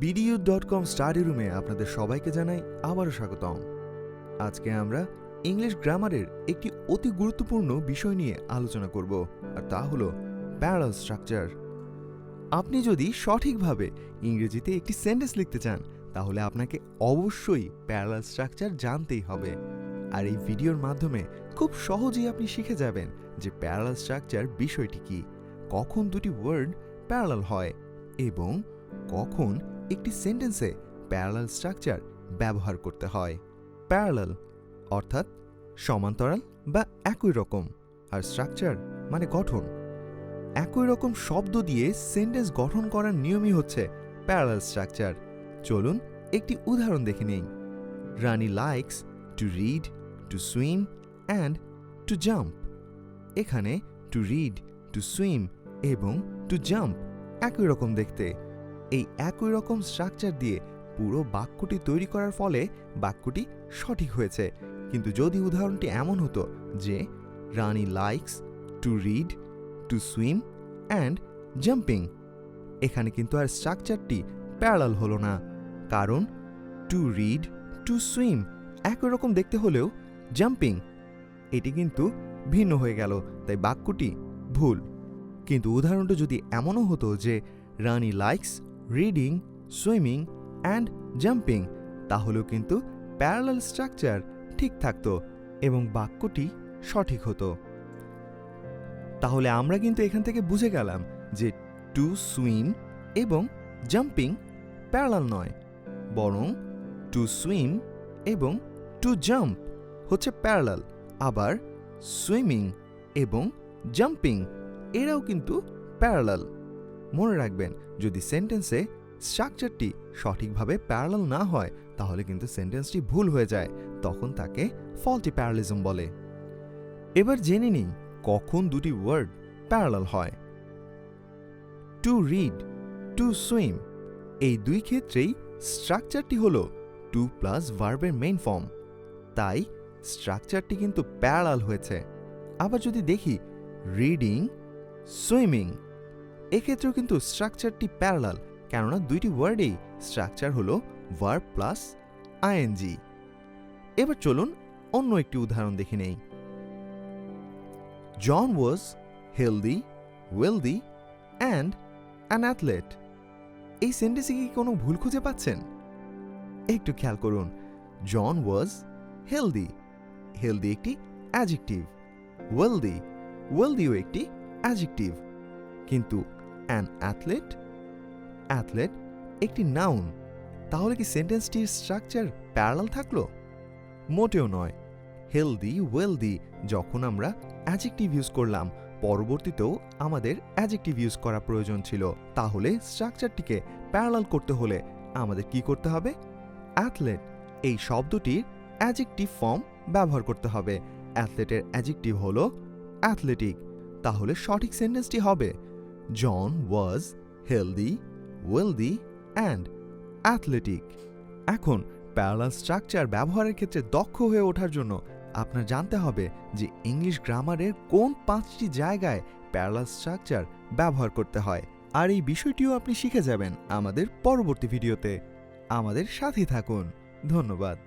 বিডিইউ dot com study রুমে আপনাদের সবাইকে জানাই আবারও স্বাগতম। আজকে আমরা ইংলিশ গ্রামারের একটি অতি গুরুত্বপূর্ণ বিষয় নিয়ে আলোচনা করব, আর তা হলো প্যারাল স্ট্রাকচার আপনি যদি সঠিকভাবে ইংরেজিতে একটি সেন্টেন্স লিখতে চান, তাহলে আপনাকে অবশ্যই প্যারাল স্ট্রাকচার জানতেই হবে। আর এই ভিডিওর মাধ্যমে খুব সহজেই আপনি শিখে যাবেন যে প্যারাল স্ট্রাকচার বিষয়টি কি। কখন দুটি ওয়ার্ড প্যারালাল হয় এবং কখন একটি সেন্টেন্সে প্যারালাল স্ট্রাকচার ব্যবহার করতে হয়। প্যারালাল অর্থাৎ সমান্তরাল বা একই রকম আর স্ট্রাকচার মানে গঠন। একই রকম শব্দ দিয়ে সেন্টেন্স গঠন করার নিয়মই হচ্ছে প্যারালাল স্ট্রাকচার চলুন একটি উদাহরণ দেখে নেই। Rani likes to read to swim and to jump এখানে টু রিড টু সুইম এবং টু জাম্প একই রকম দেখতে। এই একই রকম স্ট্রাকচার দিয়ে পুরো বাক্যটি তৈরি করার ফলে বাক্যটি সঠিক হয়েছে। কিন্তু যদি উদাহরণটি এমন হতো যে, Rani likes to read to swim and jumping এখানে কিন্তু আর স্ট্রাকচারটি প্যারালাল হলো না। কারণ টু রিড টু সুইম একই রকম দেখতে হলেও জাম্পিং এটি কিন্তু ভিন্ন হয়ে গেল। তাই বাক্যটি ভুল। কিন্তু উদাহরণটা যদি এমনও হতো যে Rani likes reading, swimming, and jumping, তাহলেও কিন্তু প্যারালাল স্ট্রাকচার ঠিক থাকতো এবং বাক্যটি সঠিক হতো। তাহলে আমরা কিন্তু এখান থেকে বুঝে গেলাম যে টু সুইম এবং জাম্পিং প্যারালাল নয়, বরং টু সুইম এবং টু জাম্প হচ্ছে প্যারালাল, আবার সুইমিং এবং জাম্পিং। এরাও কিন্তু প্যারালাল মনে রাখবেন, যদি সেন্টেন্সে স্ট্রাকচারটি সঠিকভাবে প্যারালাল না হয়, তাহলে কিন্তু সেন্টেন্সটি ভুল হয়ে যায়, তখন তাকে ফল্টি প্যারালিজম বলে। এবার জেনে নিই, কখন দুটি ওয়ার্ড প্যারালাল হয়। টু রিড টু সুইম এই দুই ক্ষেত্রেই স্ট্রাকচারটি হল টু প্লাস ভার্বের মেইন ফর্ম তাই স্ট্রাকচারটি কিন্তু প্যারালাল হয়েছে। আবার যদি দেখি রিডিং সুইমিং। এক্ষেত্রেও কিন্তু স্ট্রাকচারটি প্যারালাল, কেননা দুইটি ওয়ার্ডেই স্ট্রাকচার হলো ভার্ব প্লাস আইএনজি। এবার চলুন অন্য একটি উদাহরণ দেখে নেই। John was healthy, wealthy, and an athlete. এই সেন্টেন্সে কি কোনো ভুল খুঁজে পাচ্ছেন? একটু খেয়াল করুন। জন ওয়াজ হেলদি হেলদি একটি অ্যাজেক্টিভ ওয়েলদি, ওয়েলদিও একটি অ্যাজেক্টিভ কিন্তু অ্যান অ্যাথলেট অ্যাথলেট একটি নাউন তাহলে কি সেন্টেন্সটির স্ট্রাকচার প্যারালাল থাকল? মোটেও নয়। হেলদি ওয়েলদি যখন আমরা অ্যাজেক্টিভ ইউজ করলাম, পরবর্তীতেও আমাদের অ্যাজেক্টিভ ইউজ করা প্রয়োজন ছিল। তাহলে স্ট্রাকচারটিকে প্যারালাল করতে হলে আমাদের কি করতে হবে? অ্যাথলেট এই শব্দটির অ্যাজেক্টিভ ফর্ম ব্যবহার করতে হবে। অ্যাথলেটের অ্যাজেক্টিভ হলো অ্যাথলেটিক তাহলে সঠিক সেন্টেন্সটি হবে। John was healthy, wealthy, and athletic. এখন প্যারালাল স্ট্রাকচার ব্যবহারের ক্ষেত্রে দক্ষ হয়ে ওঠার জন্য আপনার জানতে হবে যে ইংলিশ গ্রামারের কোন পাঁচটি জায়গায় প্যারালাল স্ট্রাকচার ব্যবহার করতে হয়। আর এই বিষয়টিও আপনি শিখে যাবেন আমাদের পরবর্তী ভিডিওতে। আমাদের সাথেই থাকুন। ধন্যবাদ।